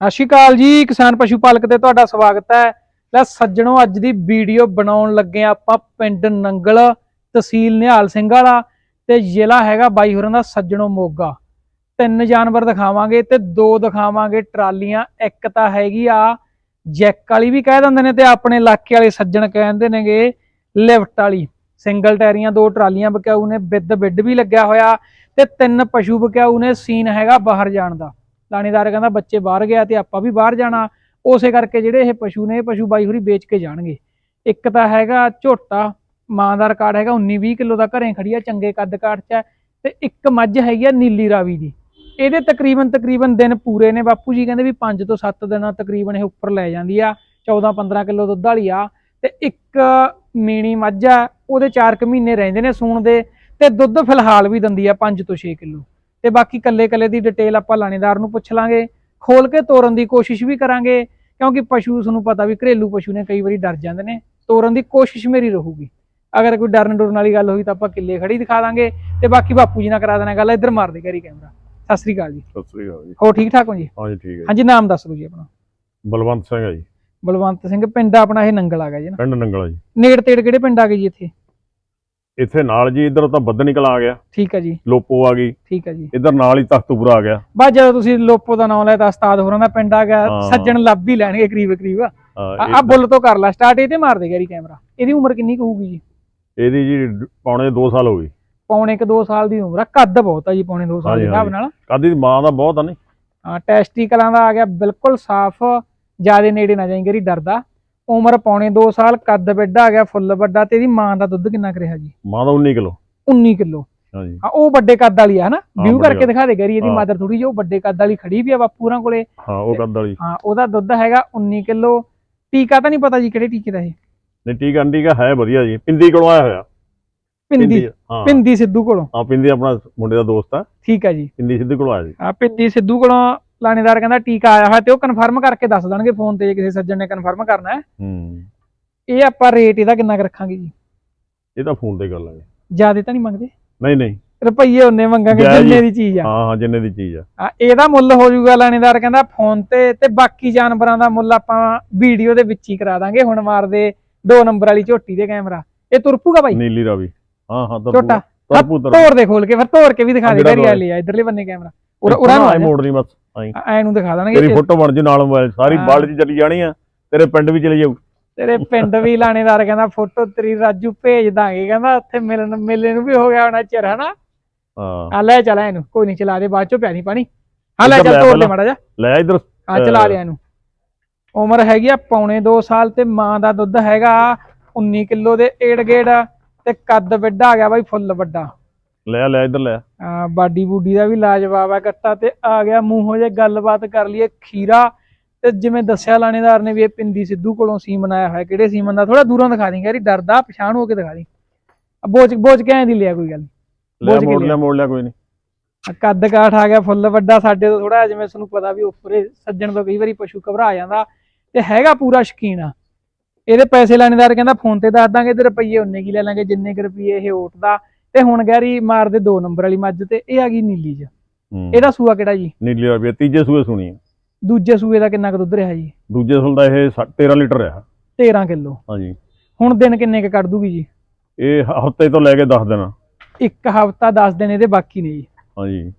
ਸਤਿ ਸ਼੍ਰੀ ਅਕਾਲ ਜੀ, ਕਿਸਾਨ ਪਸ਼ੂ ਪਾਲਕ ਤੇ ਤੁਹਾਡਾ ਸਵਾਗਤ ਹੈ। ਲੈ ਸੱਜਣੋ, ਅੱਜ ਦੀ ਵੀਡੀਓ ਬਣਾਉਣ ਲੱਗੇ ਹਾਂ ਆਪਾਂ ਪਿੰਡ ਨੰਗਲ ਤਹਿਸੀਲ ਨਿਹਾਲ ਸਿੰਘ ਵਾਲਾ ਤੇ ਜ਼ਿਲ੍ਹਾ ਹੈਗਾ ਬਾਈ ਹੋਰਾਂ ਦਾ ਸੱਜਣੋ ਮੋਗਾ। ਤਿੰਨ ਜਾਨਵਰ ਦਿਖਾਵਾਂਗੇ ਤੇ ਦੋ ਦਿਖਾਵਾਂਗੇ ਟਰਾਲੀਆਂ, ਇੱਕ ਤਾਂ ਹੈਗੀ ਆ ਜੈਕ ਵਾਲੀ ਵੀ ਕਹਿ ਦਿੰਦੇ ਨੇ ਤੇ ਆਪਣੇ ਇਲਾਕੇ ਵਾਲੇ ਸੱਜਣ ਕਹਿੰਦੇ ਨੇਗੇ ਲਿਫਟ ਵਾਲੀ। ਸਿੰਗਲ ਟੈਰੀਆਂ ਦੋ ਟਰਾਲੀਆਂ ਬਕਾਊ ਨੇ ਬਿੱਦ ਬਿੱਡ ਵੀ ਲੱਗਿਆ ਹੋਇਆ ਤੇ ਤਿੰਨ ਪਸ਼ੂ ਬਕਾਊ ਨੇ, ਸੀਨ ਹੈਗਾ ਬਾਹਰ ਜਾਣ ਦਾ। ਲਾਣੇਦਾਰ ਕਹਿੰਦਾ ਬੱਚੇ ਬਾਹਰ ਗਿਆ ਤੇ ਆਪਾਂ ਵੀ ਬਾਹਰ ਜਾਣਾ। ਉਸੇ ਕਰਕੇ ਜਿਹੜੇ ਇਹ ਪਸ਼ੂ ਨੇ, ਇਹ ਪਸ਼ੂ ਬਾਈ ਹੋਰੀ ਵੇਚ ਕੇ ਜਾਣਗੇ। ਇੱਕ ਤਾਂ ਹੈਗਾ ਝੋਟਾ, ਮਾਂ ਦਾ ਰਿਕਾਰਡ ਹੈਗਾ 19 20 ਕਿਲੋ ਦਾ ਘਰੇ ਖੜੀ ਆ, ਚੰਗੇ ਕੱਦ ਕਾਠ ਚ ਹੈ ਤੇ ਇੱਕ ਮੱਝ ਹੈਗੀ ਆ ਨੀਲੀ ਰਾਵੀ ਦੀ। ਇਹਦੇ ਤਕਰੀਬਨ ਤਕਰੀਬਨ ਦਿਨ ਪੂਰੇ ਨੇ। ਬਾਪੂ ਜੀ ਕਹਿੰਦੇ ਵੀ 5 ਤੋਂ 7 ਦਿਨਾਂ ਤਕਰੀਬਨ ਇਹ ਉੱਪਰ ਲੈ ਜਾਂਦੀ ਆ। 14 15 ਕਿਲੋ ਦੁੱਧ ਵਾਲੀ ਆ ਤੇ ਇੱਕ ਮੀਣੀ ਮੱਝ ਆ, ਉਹਦੇ 4 ਕੁ ਮਹੀਨੇ ਰਹਿੰਦੇ ਨੇ ਸੂਣ ਦੇ ਤੇ ਦੁੱਧ ਫਿਲਹਾਲ ਵੀ ਦਿੰਦੀ ਆ 5 ਤੋਂ 6 ਕਿਲੋ। ਤੇ ਬਾਕੀ ਕੱਲੇ ਕੱਲੇ ਦੀ ਡਿਟੇਲ ਆਪਾਂ ਲਾਣੇਦਾਰ ਨੂੰ ਪੁੱਛ ਲਾਂਗੇ ਖੋਲ ਕੇ ਤੋਰਨ ਦੀ ਕੋਸ਼ਿਸ਼ ਵੀ ਕਰਾਂਗੇ ਕਿਉਂਕਿ ਪਸ਼ੂ ਤੁਹਾਨੂੰ ਪਤਾ ਵੀ ਘਰੇਲੂ ਪਸ਼ੂ ਨੇ ਕਈ ਵਾਰੀ ਡਰ ਜਾਂਦੇ ਨੇ ਤੋਰਨ ਦੀ ਕੋਸ਼ਿਸ਼ ਮੇਰੀ ਰਹੂਗੀ। ਅਗਰ ਕੋਈ ਡਰਨ ਡਰਨ ਵਾਲੀ ਗੱਲ ਹੋਈ ਤਾਂ ਆਪਾਂ ਕਿੱਲੇ ਖੜੀ ਦਿਖਾ ਦਾਂਗੇ ਤੇ ਬਾਕੀ ਬਾਪੂ ਜੀ ਨਾਲ ਕਰਾ ਦੇਣਾ ਗੱਲ ਇੱਧਰ ਮਾਰ ਦੇ ਕਰੀ ਕੈਮਰਾ। ਸਤਿ ਸ੍ਰੀ ਅਕਾਲ ਜੀ। ਸਤਿ ਸ੍ਰੀ ਅਕਾਲ ਜੀ। ਹੋ ਠੀਕ ਠਾਕ ਹੋ ਜੀ? ਹਾਂਜੀ ਠੀਕ ਹੈ ਜੀ। ਹਾਂਜੀ ਨਾਮ ਦੱਸ ਦਿਓ ਜੀ ਆਪਣਾ। ਬਲਵੰਤ ਸਿੰਘ ਹੈ ਜੀ। ਬਲਵੰਤ ਸਿੰਘ ਪਿੰਡ ਆਪਣਾ ਇਹ ਨੰਗਲ ਆ ਗਿਆ ਜੀ ਨਾ? ਪਿੰਡ ਨੰਗਲਾ ਜੀ। ਨੇੜ ਤੇੜ ਕਿਹੜੇ ਪਿੰਡ ਆ ਗਏ ਜੀ ਇੱਥੇ? ਇੱਥੇ ਨਾਲ ਜੀ ਇੱਧਰ ਤਾਂ ਬੱਦਨੀ ਕਲਾ ਆ ਗਿਆ। ਠੀਕ ਹੈ ਜੀ। ਲੋਪੋ ਆ ਗਈ। ਠੀਕ ਹੈ ਜੀ। ਇੱਧਰ ਨਾਲ ਹੀ ਤਖਤਪੁਰਾ ਆ ਗਿਆ। ਬਸ ਜਦੋਂ ਤੁਸੀਂ ਲੋਪੋ ਦਾ ਨਾਮ ਲਿਆ ਤਾਂ ਉਸਤਾਦ ਹੋਰਾਂ ਦਾ ਪਿੰਡ ਆ ਗਿਆ। ਸੱਜਣ ਲੱਭ ਹੀ ਲੈਣਗੇ ਕਰੀਬ ਕਰੀਬ। ਆ ਬੁੱਲ ਤੋਂ ਕਰ ਲੈ ਸਟਾਰਟ ਇਹ ਤੇ ਮਾਰ ਦੇ ਗੈਰੀ ਕੈਮਰਾ। ਇਹਦੀ ਉਮਰ ਕਿੰਨੀ ਕੁ ਹੋਊਗੀ ਜੀ? ਇਹਦੀ ਜੀ ਪੌਣੇ 2 ਸਾਲ ਹੋ ਗਈ। ਪੌਣੇ ਕ 2 ਸਾਲ ਦੀ ਉਮਰ ਆ। ਕੱਦ ਬਹੁਤ ਆ ਜੀ ਪੌਣੇ 2 ਸਾਲ ਦੇ ਹਿਸਾਬ। ਨਾਲ। ਕਾਦੀ ਮਾਂ ਦਾ ਬਹੁਤ ਆ ਨਹੀਂ ਹਾਂ ਟੈਸਟੀਕਲਾਂ ਦਾ ਆ ਗਿਆ ਬਿਲਕੁਲ ਸਾਫ਼। ਜਿਆਦੇ ਨੇੜੇ ਨਾ ਜਾਈਂ ਗਰੀ ਡਰਦਾ ਉਮਰ ਪੌਣੇ 2 ਸਾਲ ਕੱਦ ਵੱਡਾ ਆ ਗਿਆ ਫੁੱਲ ਵੱਡਾ ਤੇ ਇਹਦੀ ਮਾਂ ਦਾ ਦੁੱਧ ਕਿੰਨਾ ਕੁ ਰਿਹਾ ਜੀ? ਮਾਂ ਦਾ 19 ਕਿਲੋ। 19 ਕਿਲੋ। ਹਾਂਜੀ। ਹਾਂ ਉਹ ਵੱਡੇ ਕੱਦ ਵਾਲੀ ਆ ਹਨਾ ਵਿਊ ਕਰਕੇ ਦਿਖਾ ਦੇ ਗਰੀ ਇਹਦੀ ਹਾਂ। ਮਦਰ ਥੋੜੀ ਜਿਹੀ ਉਹ ਵੱਡੇ ਕੱਦ ਵਾਲੀ ਖੜੀ ਵੀ ਆ ਬਾਪੂਰਾਂ ਕੋਲੇ। ਹਾਂ ਉਹ ਕੱਦ ਵਾਲੀ। ਹਾਂ ਉਹਦਾ ਦੁੱਧ ਹੈਗਾ 19 ਕਿਲੋ। ਟੀਕਾ ਤਾਂ ਨਹੀਂ ਪਤਾ ਜੀ ਕਿਹੜੇ ਟੀਕੇ ਦਾ ਇਹ? ਨਹੀਂ ਟੀਕਾ ਟੀਕਾ ਹੈ ਵਧੀਆ ਜੀ। ਪਿੰਦੀ ਕੋਲੋਂ ਆਇਆ ਹੋਇਆ। ਪਿੰਦੀ ਹਾਂ। ਪਿੰਦੀ ਸਿੱਧੂ ਕੋਲੋਂ। ਹਾਂ ਪਿੰਦੀ ਆਪਣਾ ਮੁੰਡੇ ਦਾ ਦੋਸਤ ਆ। ਠੀਕ ਹੈ ਜੀ। ਪਿੰਦੀ ਸਿੱਧੂ ਕੋਲੋਂ ਆਇਆ ਜੀ। ਆ ਪਿੰਦੀ ਸਿੱਧੂ ਕੋਲੋਂ ਲਾਣੇਦਾਰ ਕਹਿੰਦਾ ਟੀਕਾ ਆਇਆ ਹੋਇਆ ਤੇ ਉਹ ਕਨਫਰਮ ਕਰਕੇ ਦੱਸ ਦੇਣਗੇ ਫੋਨ ਤੇ ਜੇ ਕਿਸੇ ਸੱਜਣ ਨੇ ਕਨਫਰਮ ਕਰਨਾ ਹੈ। ਹੂੰ। ਇਹ ਆਪਾਂ ਰੇਟ ਇਹਦਾ ਕਿੰਨਾ ਕੁ ਰੱਖਾਂਗੇ ਜੀ? ਇਹ ਤਾਂ ਫੋਨ ਤੇ ਗੱਲ ਹੈ ਜਿਆਦੇ ਤਾਂ ਨਹੀਂ ਮੰਗਦੇ? ਨਹੀਂ ਨਹੀਂ। ਰੁਪਈਏ ਉਹਨੇ ਮੰਗਾਂਗੇ ਜਾਇਜ਼ ਜਿੰਨੇ ਹੀ। ਦੀ ਚੀਜ਼ ਆ। ਹਾਂ ਹਾਂ ਜਿੰਨੇ ਦੀ ਚੀਜ਼ ਆ। ਆ, ਇਹਦਾ ਮੁੱਲ ਹੋ ਜਾਊਗਾ ਲਾਣੇਦਾਰ ਕਹਿੰਦਾ ਫੋਨ ਤੇ ਤੇ ਬਾਕੀ ਜਾਨਵਰਾਂ ਦਾ ਮੁੱਲ ਆਪਾਂ ਵੀਡੀਓ ਦੇ ਵਿੱਚ ਹੀ ਕਰਾ ਦਾਂਗੇ। ਹੁਣ ਮਾਰਦੇ ਦੋ ਨੰਬਰ ਵਾਲੀ ਝੋਟੀ ਦੇ ਕੈਮਰਾ ਇਹ ਤੁਰਪੂਗਾ ਬਾਈ? ਨੀਲੀ ਰਾਵੀ। ਹਾਂ ਹਾਂ ਤਾਂ ਤਰਪੂ ਤੋੜ ਦੇ ਖੋਲ ਕੇ ਫਿਰ ਤੋੜ ਕੇ ਵੀ ਦਿਖਾ ਦੇ ਜਿਹੜਾ ਘਰੀ ਆ ਲਿਆ ਇਧਰਲੇ ਬੰਨੇ ਕੈਮਰਾ ਉਰਾ ਉਰਾ ਨੂੰ ਆ ਜਾ। ਮੋੜਨੀ ਬਸ। ਆਈ। ਐ ਨੂੰ ਦਿਖਾ ਦੇਣਗੇ ਤੇਰੀ ਫੋਟੋ ਬਣ ਜੂ ਨਾਲ ਮੋਬਾਈਲ ਸਾਰੀ ਹਾਂ। ਵਰਲਡ 'ਚ ਚਲੀ ਜਾਣੀ ਆ ਤੇਰੇ ਪਿੰਡ ਵੀ ਚਲੀ ਜਾਊ। ਤੇਰੇ ਪਿੰਡ ਵੀ ਲਾਣੇਦਾਰ ਕਹਿੰਦਾ ਫੋਟੋ ਤੇਰੀ ਰਾਜੂ ਭੇਜ ਦਾਂਗੇ। ਕਹਿੰਦਾ ਉੱਥੇ ਮਿਲਣ ਮੇਲੇ ਨੂੰ ਵੀ ਹੋ ਗਿਆ ਹੋਣਾ ਚਿਰ ਹਨਾ? ਹਾਂ। ਆ ਲੈ ਚਲਾ ਇਹਨੂੰ ਕੋਈ ਨਹੀਂ ਚਲਾ ਦੇ ਬਾਅਦ ਚੋਂ ਪਿਆ ਨਹੀਂ ਪਾਣੀ। ਹਾਂ ਲੈ ਚੱਲ ਲੈ ਤੋੜ ਪਹਿਲਾਂ। ਮਾੜਾ ਜਾ ਲੈ ਇਧਰ। ਆ ਚਲਾ ਲਿਆ ਇਹਨੂੰ। ਉਮਰ ਹੈਗੀ ਆ ਪੌਣੇ 2 ਸਾਲ ਤੇ ਮਾਂ ਦਾ ਦੁੱਧ ਹੈਗਾ 19 ਕਿਲੋ ਦੇ ਏੜ ਗੇੜ ਤੇ ਕੱਦ ਵੱਡਾ ਆ ਗਿਆ ਬਾਈ ਫੁੱਲ ਵੱਡਾ। ਲੈ ਲੈ ਇਧਰ ਲੈ। ਆ ਬਾਡੀ ਬੂਡੀ ਦਾ ਵੀ ਲਾਜਵਾਬ ਆ ਕੱਟਾ ਤੇ ਆ ਗਿਆ ਮੂੰਹੋਂ ਜੇ ਗੱਲਬਾਤ ਕਰ ਲਈਏ ਖੀਰਾ। ਤੇ ਜਿਵੇਂ ਦੱਸਿਆ ਲਾਣੇਦਾਰ ਨੇ ਵੀ ਇਹ ਪਿੰਦੀ ਸਿੱਧੂ ਕੋਲੋਂ ਸੀਮਨ ਆਇਆ ਹੋਇਆ। ਕਿਹੜੇ ਸੀਮਨ ਦਾ ਥੋੜਾ ਦੂਰੋਂ ਦਿਖਾ ਦੀ ਯਾਰੀ ਡਰਦਾ ਪਛਾਣ ਹੋ ਕੇ ਦਿਖਾ ਦੀ ਬੋਝ ਬੋਝ ਕੇ ਐਂ ਦੀ ਲਿਆ ਕੋਈ ਗੱਲ। ਲੈ ਮੋੜ ਲਿਆ। ਮੋੜ ਲਿਆ ਕੋਈ ਨਹੀਂ ਕੱਦ ਕਾਠ ਆ ਗਿਆ ਫੁੱਲ ਵੱਡਾ ਸਾਡੇ ਤੋਂ ਥੋੜਾ ਜਿਵੇਂ ਤੁਹਾਨੂੰ ਪਤਾ ਵੀ ਉੱਪਰੇ ਸੱਜਣ ਤੋਂ ਕਈ ਵਾਰੀ ਪਸ਼ੂ ਘਬਰਾ ਜਾਂਦਾ। ਤੇ ਹੈਗਾ ਪੂਰਾ ਸ਼ਕੀਨ ਆ। ਇਹਦੇ ਪੈਸੇ ਲਾਣੇਦਾਰ ਕਹਿੰਦਾ ਫੋਨ ਤੇ ਦੱਸ ਦਾਂਗੇ ਤੇ ਰੁਪਈਏ ਉਨੇ ਕੀ ਲੈ ਲਾਂਗੇ ਜਿੰਨੇ ਕੁ ਰੁਪਈਏ ਇਹ ਓਟਦਾ ਤੇ ਹੁਣ ਗੈਰੀ ਮਾਰਦੇ ਦੋ ਨੰਬਰ ਵਾਲੀ ਮੱਝ ਤੇ ਇਹ ਆ ਗਈ ਨੀਲੀ ਚ ਹੂੰ। ਇਹਦਾ ਸੂਆ ਕਿਹੜਾ ਜੀ? ਨੀਲੀ ਆ, ਤੀਜੇ ਸੂਏ ਸੁਣੀ ਆ। ਦੂਜੇ ਸੂਏ ਦਾ ਕਿੰਨਾ ਕੁ ਦੁੱਧ ਰਿਹਾ ਜੀ? ਦੂਜੇ ਸੂਲ ਦਾ ਇਹ ਸੱਠ- 13 ਲੀਟਰ ਆ 13 ਕਿਲੋ। ਹਾਂਜੀ। ਹੁਣ ਦਿਨ ਕਿੰਨੇ ਕੁ ਕੱਢ ਦੂਗੀ ਜੀ? ਇਹ ਹਫ਼ਤੇ ਤੋਂ ਲੈ ਕੇ 10 ਦਿਨ। ਇੱਕ ਹਫਤਾ 10 ਦਿਨ ਇਹਦੇ ਬਾਕੀ ਨੇ ਜੀ। ਹਾਂਜੀ।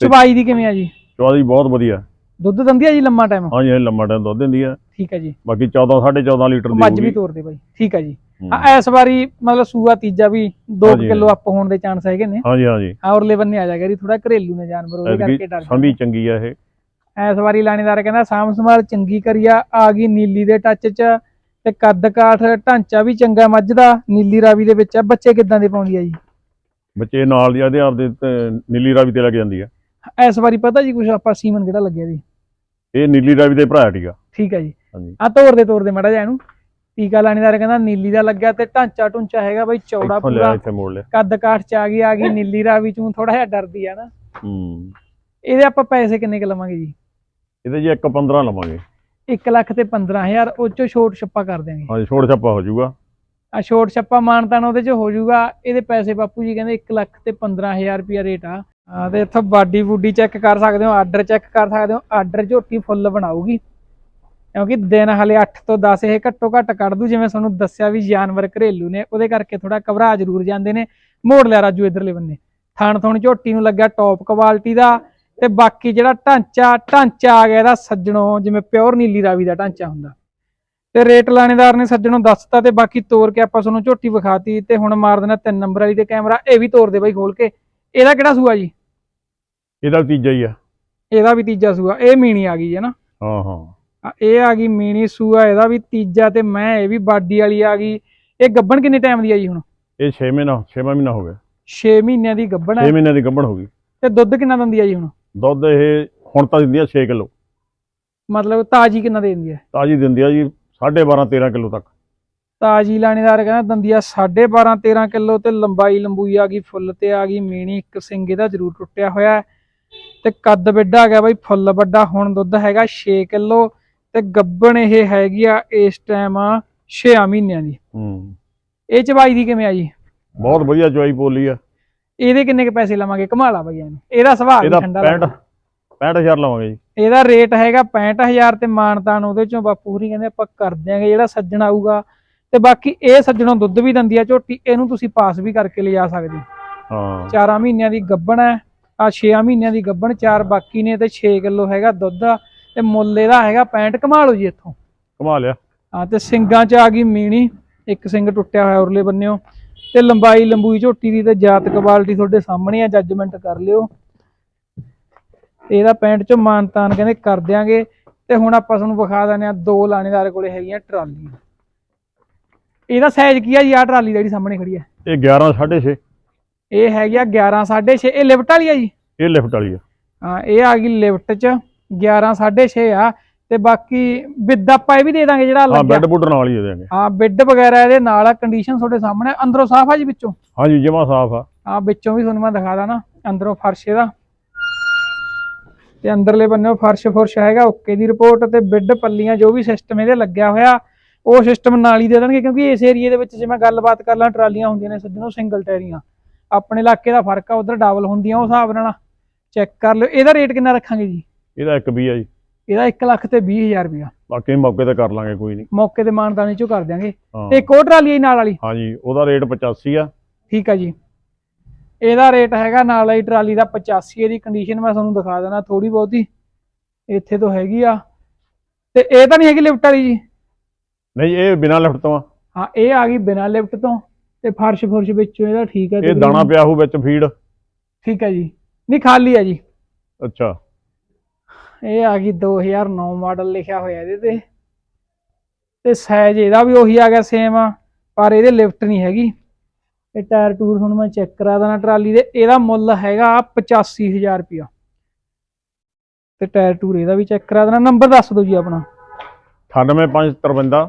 ਚਵਾਈ ਦੀ ਕਿਵੇਂ ਆ ਜੀ? ਚੌਦੀ ਬਹੁਤ ਵਧੀਆ। ਦੁੱਧ ਦਿੰਦੀ ਆ ਜੀ ਲੰਮਾ ਟਾਈਮ ਹਾਂਜੀ ਇਹ ਲੰਮਾ ਟਾਈਮ ਦੁੱਧ ਦਿੰਦੀ ਆ। ਠੀਕ ਹੈ ਜੀ। ਬਾਕੀ 14 14.5 ਲੀਟਰ ਦੀ ਮੱਝ ਵੀ ਹੋਊਗੀ। ਤੋਰ ਦੇ ਬਾਈ। ਠੀਕ ਹੈ ਜੀ। ਹੂੰ। ਆ ਇਸ ਵਾਰੀ ਮਤਲਬ ਸੂਆ ਤੀਜਾ ਵੀ 2 ਹਾਂਜੀ, ਕਿਲੋ ਅਪ ਹੋਣ ਦੇ ਚਾਂਸ ਹੈਗੇ ਨੇ। ਹਾਂਜੀ ਹਾਂਜੀ। ਆ ਉਰਲੇ ਬੰਨੇ ਆ ਜਾ ਗਰੀ ਥੋੜਾ ਘਰੇਲੂ ਨੇ ਜਾਨਵਰ ਉਹਦੇ ਕਰਕੇ ਡਰ ਸੰਭੀ ਚੰਗੀ ਆ ਇਹ। ਇਸ ਵਾਰੀ ਲਾਣੇਦਾਰ ਕਹਿੰਦਾ ਸਾਂਭ ਸੰਭਾਲ ਚੰਗੀ ਕਰੀਆ ਆ ਗਈ ਨੀਲੀ ਦੇ ਟੱਚ 'ਚ ਤੇ ਕੱਦ ਕਾਠ ਢਾਂਚਾ ਵੀ ਚੰਗਾ ਮੱਝ ਦਾ ਨੀਲੀ ਰਾਵੀ ਦੇ ਵਿੱਚ ਆ। ਬੱਚੇ ਕਿਦਾਂ ਦੇ ਪਾਉਂਦੀ ਆ ਜੀ? ਬੱਚੇ ਨਾਲ ਦੀ ਆਦੇ ਆਪਦੇ ਨੀਲੀ ਰਾਵੀ ਤੇ ਲੱਗ ਜਾਂਦੀ ਆ। ਇਸ ਵਾਰੀ ਪਤਾ ਜੀ ਕੁਛ ਆਪਾਂ ਸੀਮਨ ਕਿਹੜਾ ਲੱਗਿਆ ਜੀ? ਇਹ ਨੀਲੀ ਰਾਵੀ ਦੇ ਭਰਾ ਟੀਕਾ ਠੀਕ ਹੈ ਜੀ। ਹਾਂਜੀ। ਆ ਤੋਰ ਦੇ ਤੋਰ ਦੇ ਮੜਾ ਜਾ ਇਹਨੂੰ। ਟੀਕਾ ਲਾਣੇਦਾਰ ਕਹਿੰਦਾ ਨੀਲੀ ਦਾ ਲੱਗਿਆ ਤੇ ਢਾਂਚਾ ਢੁੰਚਾ ਹੈਗਾ ਬਾਈ ਚੌੜਾ ਇੱਥੋਂ ਲਿਆ ਪੂਰਾ ਇੱਥੇ ਮੋੜ ਲਿਆ। ਕੱਦ ਕਾਠ ਚ ਆ ਗਈ ਆ ਗਈ ਨੀਲੀ ਰਾਵੀ ਚੋਂ ਥੋੜਾ ਜਿਹਾ ਡਰਦੀ ਆ ਨਾ। ਹੂੰ। ਇਹਦੇ ਆਪਾਂ ਪੈਸੇ ਕਿੰਨੇ ਕ ਲਵਾਂਗੇ ਜੀ? ਇਹਦੇ ਜੀ 1 15 ਲਵਾਂਗੇ। 1 ਲੱਖ ਤੇ 15000 ਉਹ ਚੋਂ ਛੋਟ ਛੱਪਾ ਕਰ ਦਿਆਂਗੇ। ਹਾਂਜੀ ਛੋੜ ਛੱਪਾ ਹੋ ਜਾਊਗਾ। ਆ ਛੋਟ ਛੱਪਾ ਮਾਨਤਾਨ ਉਹਦੇ ਚ ਹੋ ਜਾਊਗਾ। ਇਹਦੇ ਪੈਸੇ ਬਾਪੂ ਜੀ ਕਹਿੰਦੇ 1 ਲੱਖ ਤੇ 15000 ਰੁਪਿਆ ਰੇਟ ਆ। ਹਾਂ, ਤੇ ਇੱਥੋਂ ਬਾਡੀ ਬੂਡੀ ਚੈੱਕ ਕਰ ਸਕਦੇ ਹੋ, ਆਰਡਰ ਚੈੱਕ ਕਰ ਸਕਦੇ ਹੋ, ਆਰਡਰ ਝੋਟੀ ਫੁੱਲ ਬਣਾਊਗੀ। ਕਿਉਂਕਿ ਦਿਨ ਹਲੇ 8 ਤੋਂ 10 ਇਹ ਘੱਟੋ ਘੱਟ ਕੱਢ ਦੂ, ਜਿਵੇਂ ਤੁਹਾਨੂੰ ਦੱਸਿਆ ਵੀ ਜਾਨਵਰ ਘਰੇਲੂ ਨੇ, ਉਹਦੇ ਕਰਕੇ ਥੋੜਾ ਘਬਰਾ ਜ਼ਰੂਰ ਜਾਂਦੇ ਨੇ। ਮੋੜ ਲਿਆ ਰਾਜੂ ਇਧਰਲੇ ਬੰਨੇ। ਥਣ ਥਣ ਝੋਟੀ ਨੂੰ ਲੱਗਿਆ ਟੌਪ ਕੁਆਲਿਟੀ ਦਾ, ਤੇ ਬਾਕੀ ਜਿਹੜਾ ਢਾਂਚਾ ਢਾਂਚਾ ਆ ਗਿਆ ਇਹਦਾ ਸੱਜਣੋਂ, ਜਿਵੇਂ ਪਿਓਰ ਨੀਲੀ ਰਾਵੀ ਦਾ ਢਾਂਚਾ ਹੁੰਦਾ। ਤੇ ਰੇਟ ਲਾਣੇਦਾਰ ਨੇ ਸੱਜਣੋਂ ਦੱਸਤਾ ਤੇ ਬਾਕੀ ਤੋਰ ਕੇ ਆਪਾਂ ਤੁਹਾਨੂੰ ਝੋਟੀ ਵਿਖਾਤੀ, ਤੇ ਹੁਣ ਮਾਰ ਦੇਣਾ ਤਿੰਨ ਨੰਬਰ ਵਾਲੀ ਤੇ ਕੈਮਰਾ ਇਹ ਵੀ ਤੋਰ ਦੇ ਬਾਈ ਖੋਲ ਕੇ। ਇਹਦਾ ਕਿਹੜਾ ਸੂਆ ਜੀ? ਇਹਦਾ ਤੀਜਾ ਹੀ ਆ। ਇਹਦਾ ਵੀ ਤੀਜਾ ਸੂਆ ਇਹ ਮੀਣੀ ਆ ਗਈ ਹੈ ਨਾ। ਹਾਂ ਹਾਂ। ਆ, ਇਹ ਆ ਗਈ ਮੀਣੀ ਸੂਆ ਇਹਦਾ ਵੀ ਤੀਜਾ ਤੇ ਮੈਂ ਇਹ ਵੀ ਬਾਡੀ ਵਾਲੀ ਆ ਗਈ। ਇਹ ਗੱਬਣ ਕਿੰਨੇ ਟਾਈਮ ਦੀ ਆ ਜੀ ਹੁਣ? ਇਹ 6 ਮਹੀਨਾ 6ਵਾਂ ਮਹੀਨਾ ਹੋ ਗਿਆ। 6 ਮਹੀਨਿਆਂ ਦੀ ਗੱਬਣ 6 ਹੈ ਮਹੀਨਿਆਂ ਦੀ ਗੱਭਣ ਹੋ ਗਈ। ਤੇ ਦੁੱਧ ਕਿੰਨਾ ਦਿੰਦੀ ਆ ਜੀ ਹੁਣ? ਦੁੱਧ ਇਹ ਹੁਣ ਤਾਂ ਦਿੰਦੀ ਆ 6 ਕਿਲੋ। ਮਤਲਬ ਤਾਜੀ ਕਿੰਨਾ ਦੇ ਦਿੰਦੀ ਹੈ? ਤਾਜੀ ਦਿੰਦੀ ਆ ਜੀ 12.5 13 ਕਿਲੋ ਤੱਕ। ਤਾਜੀ ਲਾਣੇਦਾਰ ਕਹਿੰਦਾ ਦੰਦੀ ਆ 12.5 13 ਕਿਲੋ ਤੇ ਲੰਬਾਈ ਲੰਬੂਈ ਆ ਗਈ ਫੁੱਲ ਤੇ ਆ ਗਈ ਮੀਣੀ। ਇੱਕ ਸਿੰਘ ਇਹਦਾ ਜ਼ਰੂਰ ਟੁੱਟਿਆ ਹੋਇਆ ਹੈ। ਤੇ ਕੱਦ ਵੱਡਾ ਗਿਆ ਬਾਈ ਫੁੱਲ ਵੱਡਾ ਹੁਣ ਦੁੱਧ ਹੈਗਾ 6 ਕਿਲੋ ਤੇ ਗੱਬਣ ਇਹ ਹੈਗੀ ਆ ਇਸ ਟਾਈਮ 6 ਮਹੀਨਿਆਂ ਦੀ। ਹੂੰ। ਇਹ ਚਵਾਈ ਦੀ ਕਿਵੇਂ ਆ ਜੀ? ਬਹੁਤ ਵਧੀਆ ਚੁਆਈ ਬੋਲੀ ਆ। ਇਹਦੇ ਕਿੰਨੇ ਕ ਪੈਸੇ ਲਵਾਂਗੇ? ਕਮਾਲਾ ਬਈਆ ਨੂੰ ਇਹਦਾ ਇਹਦਾ ਠੰਡਾ 65 ਲੱਗਦਾ। 65000 ਲਵਾਂਗੇ ਜੀ। ਇਹਦਾ ਰੇਟ ਹੈਗਾ 65000 ਤੇ ਮਾਨਤਾਨ ਉਹਦੇ ਚੋਂ ਬਾਪੂ ਹੋਰੀ ਕਹਿੰਦੇ ਆਪਾਂ ਕਰ ਦਿਆਂਗੇ ਜਿਹੜਾ ਸੱਜਣ ਆਊਗਾ। ਤੇ ਬਾਕੀ ਇਹ ਸੱਜਣੋਂ ਦੁੱਧ ਵੀ ਦਿੰਦੀ ਆ ਝੋਟੀ ਇਹਨੂੰ ਤੁਸੀਂ ਪਾਸ ਵੀ ਕਰਕੇ ਲਿਜਾ ਸਕਦੇ ਹਾਂ। 4 ਮਹੀਨਿਆਂ ਦੀ ਗੱਬਣ ਹੈ। ਆ 6 ਮਹੀਨਿਆਂ ਦੀ ਗੱਬਣ ਚਾਰ ਬਾਕੀ ਨੇ ਤੇ 6 ਕਿਲੋ ਹੈਗਾ ਦੁੱਧ ਤੇ ਮੁੱਲ ਇਹਦਾ ਹੈਗਾ 65 ਕਮਾ ਲਓ ਜੀ ਇੱਥੋਂ। ਕਮਾ ਲਿਆ ਆ ਤੇ ਸਿੰਗਾਂ 'ਚ ਆ ਗਈ ਮੀਣੀ ਇੱਕ ਸਿੰਘ ਟੁੱਟਿਆ ਹੋਇਆ ਉਰਲੇ ਬੰਨਿਓ ਤੇ ਲੰਬਾਈ ਲੰਬੂਈ ਝੋਟੀ ਦੀ ਤੇ ਜਾਤ ਕੁਆਲਿਟੀ ਤੁਹਾਡੇ ਸਾਹਮਣੇ ਆ ਜੱਜਮੈਂਟ ਕਰ ਲਿਓ। ਇਹਦਾ 65 ਚੋਂ ਮਾਨਤਾਨ ਕਹਿੰਦੇ ਕਰ ਦਿਆਂਗੇ ਤੇ ਹੁਣ ਆਪਾਂ ਤੁਹਾਨੂੰ ਵਿਖਾ ਦਿੰਦੇ ਆ ਦੋ ਲਾਣੇਦਾਰ ਕੋਲੇ ਹੈਗੀਆਂ ਟਰਾਲੀਆਂ। ਇਹਦਾ ਸਾਈਜ਼ ਕੀ ਆ ਜੀ? ਆ ਟਰਾਲੀ ਦਾ ਜਿਹੜੀ ਸਾਹਮਣੇ ਖੜੀ ਹੈ ਇਹ 11 6.5 ਇਹ ਹੈਗੀ ਆ 11 6.5 ਇਹ ਲਿਫਟ ਵਾਲੀ ਆ ਜੀ? ਇਹ ਲਿਫਟ ਵਾਲੀ ਆ। ਹਾਂ ਇਹ ਆ ਗਈ ਲਿਫਟ 'ਚ 11 6.5 ਆ ਤੇ ਬਾਕੀ ਬਿੱਦ ਆਪਾਂ ਇਹ ਵੀ ਦੇ ਦਾਂਗੇ ਜਿਹੜਾ ਹਾਂ ਲੱਗਿਆ। ਬੈੱਡ ਬੁੱਡ ਨਾਲ ਹੀ ਦੇ ਦੇਣਗੇ ਹਾਂ ਬਿੱਡ ਵਗੈਰਾ ਇਹਦੇ ਨਾਲ ਆ ਕੰਡੀਸ਼ਨ ਤੁਹਾਡੇ ਸਾਹਮਣੇ। ਅੰਦਰੋਂ ਸਾਫ਼ ਆ ਜੀ ਵਿੱਚੋਂ? ਹਾਂਜੀ ਜਮਾ ਸਾਫ਼ ਆ। ਆ ਵਿੱਚੋਂ ਵੀ ਤੁਹਾਨੂੰ ਮੈਂ ਦਿਖਾ ਦਾਂ ਨਾ ਅੰਦਰੋਂ ਫਰਸ਼ ਇਹਦਾ। ਤੇ ਅੰਦਰਲੇ ਬੰਨੇ ਫਰਸ਼ ਫੁਰਸ਼ ਹੈਗਾ ਓਕੇ ਦੀ ਰਿਪੋਰਟ ਤੇ ਬਿੱਡ ਪੱਲੀਆਂ ਜੋ ਵੀ ਸਿਸਟਮ ਇਹਦੇ ਲੱਗਿਆ ਹੋਇਆ ਉਹ ਸਿਸਟਮ ਨਾਲ ਹੀ ਦੇ ਦੇਣਗੇ ਕਿਉਂਕਿ ਇਸ ਏਰੀਏ ਦੇ ਵਿੱਚ ਜੇ ਮੈਂ ਗੱਲਬਾਤ ਕਰ ਲਾਂ ਟਰਾਲੀਆਂ ਹੁੰਦੀਆਂ ਨੇ ਸੱਜਣੋ ਸਿੰਗਲ ਟਾਇਰੀਆਂ। ਆਪਣੇ ਇਲਾਕੇ ਦਾ ਫ਼ਰਕ ਆ ਉਧਰ ਡਬਲ ਹੁੰਦੀਆਂ ਉਹ ਹਿਸਾਬ ਨਾਲ। ਚੈੱਕ ਕਰ ਲਿਓ ਇਹਦਾ ਰੇਟ ਕਿੰਨਾ ਰੱਖਾਂਗੇ ਜੀ? ਇਹਦਾ ਇੱਕ ਵੀ ਆ ਜੀ। ਇਹਦਾ 1 ਲੱਖ ਤੇ 20000 ਰੁਪਇਆ। ਬਾਕੀ ਮੌਕੇ ਤੇ ਕਰ ਲਾਂਗੇ ਕੋਈ ਨਹੀਂ। ਮੌਕੇ ਤੇ ਮਾਨਦਾਨੀ ਚੋਂ ਕਰ ਦਿਆਂਗੇ। ਹਾਂ। ਤੇ ਇੱਕ ਹੋਰ ਟਰਾਲੀ ਨਾਲ ਵਾਲੀ। ਹਾਂਜੀ ਉਹਦਾ ਰੇਟ 85 ਆ। ਠੀਕ ਆ ਜੀ। ਇਹਦਾ ਰੇਟ ਹੈਗਾ ਨਾਲ ਵਾਲੀ ਟਰਾਲੀ ਦਾ 85 ਇਹਦੀ ਕੰਡੀਸ਼ਨ ਮੈਂ ਤੁਹਾਨੂੰ ਦਿਖਾ ਦੇਣਾ ਥੋੜੀ ਬਹੁਤੀ। ਇੱਥੇ ਤੋਂ ਹੈਗੀ ਆ। ਤੇ ਇਹ ਤਾਂ ਨਹੀਂ ਹੈਗੀ ਲਿਫਟ ਵਾਲੀ ਜੀ। ਨਹੀਂ ਇਹ ਬਿਨਾਂ ਲਿਫਟ ਤੋਂ ਆ। ਹਾਂ ਇਹ ਆ ਗਈ ਬਿਨਾਂ ਲਿਫਟ ਤੋਂ। ਤੇ ਫਰਸ਼ ਫੁਰਸ਼ ਵਿੱਚੋਂ ਇਹਦਾ ਠੀਕ ਹੈ ਇਹ ਦਾਣਾ ਪਿਆ ਹੋਊ ਵਿੱਚ ਫੀਡ? ਠੀਕ ਹੈ ਜੀ। ਨਹੀਂ ਖਾਲੀ ਆ ਜੀ। ਅੱਛਾ। ਇਹ ਆ ਗਈ 2009 ਮਾਡਲ ਲਿਖਿਆ ਹੋਇਆ ਇਹਦੇ ਤੇ। ਤੇ ਸਾਈਜ਼ ਇਹਦਾ ਵੀ ਉਹੀ ਆ ਗਿਆ ਸੇਮ ਪਰ ਇਹਦੇ ਲਿਫਟ ਨਹੀਂ ਹੈਗੀ। ਇਹ ਟਾਇਰ ਟੂਰ ਹੁਣ ਮੈਂ ਚੈੱਕ ਕਰਾ ਦੇਣਾ ਟਰਾਲੀ ਦੇ। ਇਹਦਾ ਮੁੱਲ ਹੈਗਾ 85000 ਰੁਪਇਆ। ਤੇ ਟਾਇਰ ਟੂਰ ਇਹਦਾ ਵੀ ਚੈੱਕ ਕਰਾ ਦੇਣਾ। ਨੰਬਰ ਦੱਸ ਦਿਓ ਜੀ ਆਪਣਾ। 98553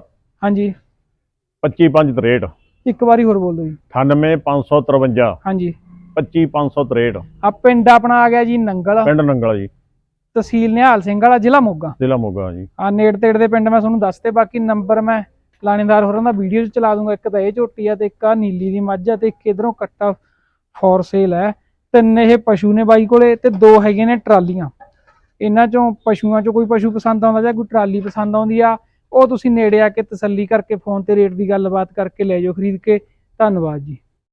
ਹਾਂਜੀ। 25563 ਇੱਕ ਵਾਰੀ ਹੋਰ ਬੋਲ ਦਿਓ ਜੀ 98553 ਹਾਂਜੀ। 25563 ਆ ਪਿੰਡ ਆਪਣਾ ਆ ਗਿਆ ਜੀ ਨੰਗਲ। ਪਿੰਡ ਨੰਗਲਾ ਜੀ। ਤਹਿਸੀਲ ਨਿਹਾਲ ਸਿੰਘ ਵਾਲਾ ਜ਼ਿਲ੍ਹਾ ਮੋਗਾ। ਜ਼ਿਲ੍ਹਾ ਮੋਗਾ ਜੀ। ਆ ਨੇੜ ਤੇੜ ਦੇ ਪਿੰਡ ਮੈਂ ਤੁਹਾਨੂੰ ਦੱਸਤੇ ਬਾਕੀ ਨੰਬਰ ਮੈਂ ਲਾਣੇਦਾਰ ਹੋਰਾਂ ਦਾ ਵੀਡੀਓ 'ਚ ਚਲਾ ਦੂੰਗਾ। ਇੱਕ ਤਾਂ ਇਹ ਝੋਟੀ ਆ ਤੇ ਇੱਕ ਆ ਨੀਲੀ ਦੀ ਮੱਝ ਆ ਤੇ ਇੱਕ ਇਧਰੋਂ ਕੱਟਾ ਫੋਰ ਸੇਲ ਹੈ। ਤਿੰਨ ਇਹ ਪਸ਼ੂ ਨੇ ਬਾਈ ਕੋਲੇ ਤੇ ਦੋ ਹੈਗੇ ਨੇ ਟਰਾਲੀਆਂ। ਇਹਨਾਂ ਚੋਂ ਪਸ਼ੂਆਂ ਚੋਂ ਕੋਈ ਪਸ਼ੂ ਪਸੰਦ ਆਉਂਦਾ ਜਾਂ ਕੋਈ ਟਰਾਲੀ ਪਸੰਦ ਆਉਂਦੀ ਆ ਉਹ ਤੁਸੀਂ ਨੇੜੇ ਆ ਕੇ ਤਸੱਲੀ ਕਰਕੇ ਫੋਨ ਤੇ ਰੇਟ ਦੀ ਗੱਲਬਾਤ ਕਰਕੇ ਲੈ ਜਾਓ ਖਰੀਦ ਕੇ। ਧੰਨਵਾਦ ਜੀ।